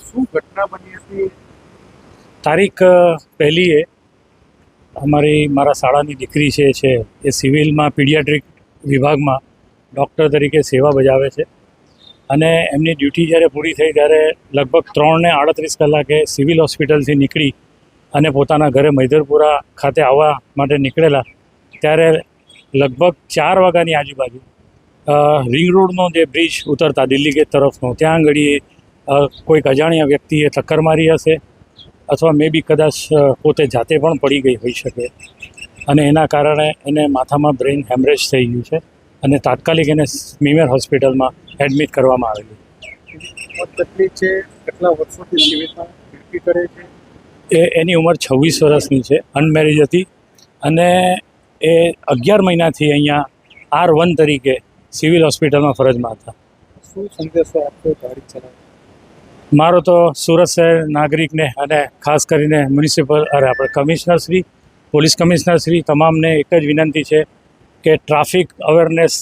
શું ઘટના બની હતી? તારીખ પહેલીએ અમારી, મારા શાળાની દીકરી છે છે, એ સિવિલમાં પીડિયાટ્રિક વિભાગમાં ડૉક્ટર તરીકે સેવા બજાવે છે. અને એમની ડ્યુટી જ્યારે પૂરી થઈ ત્યારે લગભગ ત્રણને આડત્રીસ કલાકે સિવિલ હોસ્પિટલથી નીકળી અને પોતાના ઘરે મૈદરપુરા ખાતે આવવા માટે નીકળેલા, ત્યારે લગભગ ચાર વાગ્યાની આજુબાજુ રિંગ રોડનો જે બ્રિજ ઉતરતા દિલ્હી ગેટ તરફનો, ત્યાં આગળ કોઈક અજાણ્યા વ્યક્તિએ ટક્કર મારી હશે અથવા મે બી કદાચ પોતે જાતે પણ પડી ગઈ હોઈ શકે. અને એના કારણે એને માથામાં બ્રેઇન હેમરેજ થઈ ગયું છે અને તાત્કાલિક એને સ્મીમેર હોસ્પિટલમાં એડમિટ કરવામાં આવેલું તકલીફ છે? કેટલા વર્ષોથી સિવિલમાં કરે છે? એ એની ઉંમર છવ્વીસ વર્ષની છે. અનમેરિજ હતી અને એ અગિયાર મહિનાથી અહીંયા આર વન તરીકે સિવિલ હોસ્પિટલમાં ફરજમાં હતા. શું સંદેશો આપશો ગાડી ચલાવે મારો તો સુરત શહેર નાગરિકને અને ખાસ કરીને મ્યુનિસિપલ અરે આપણે commissioner Shri, police commissioner Shri તમામને એક જ વિનંતી છે કે ટ્રાફિક અવેરનેસ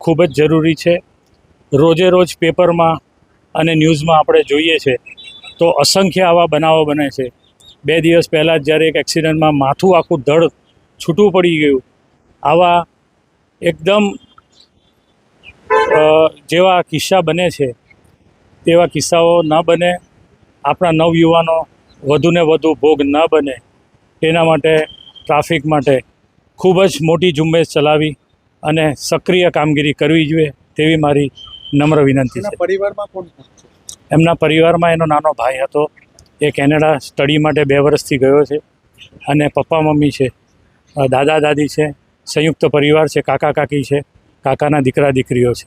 ખૂબ જ જરૂરી છે. રોજે રોજ પેપરમાં અને ન્યૂઝમાં આપણે જોઈએ છે તો અસંખ્ય આવા બનાવો બને છે. બે દિવસ પહેલાં જ્યારે એક એક્સિડન્ટમાં માથું આખું ધડ છૂટું પડી ગયું, આવા એકદમ જેવા કિસ્સા બને છે તેવા કિસ્સાઓ ન બને આપણા નવયુવાનો વધુને વધુ ભોગ ન બને તેના માટે ટ્રાફિક માટે ખૂબ જ મોટી ઝુંબેશ ચલાવી અને સક્રિય કામગીરી કરવી જોઈએ તેવી મારી નમ્ર વિનંતી છે. પરિવારમાં કોણ કોણ એમના પરિવારમાં એનો નાનો ભાઈ હતો એ કેનેડા સ્ટડી માટે બે વર્ષથી ગયો છે અને પપ્પા મમ્મી છે દાદા દાદી છે સંયુક્ત પરિવાર છે કાકા કાકી છે કાકાના દીકરા દીકરીઓ છે.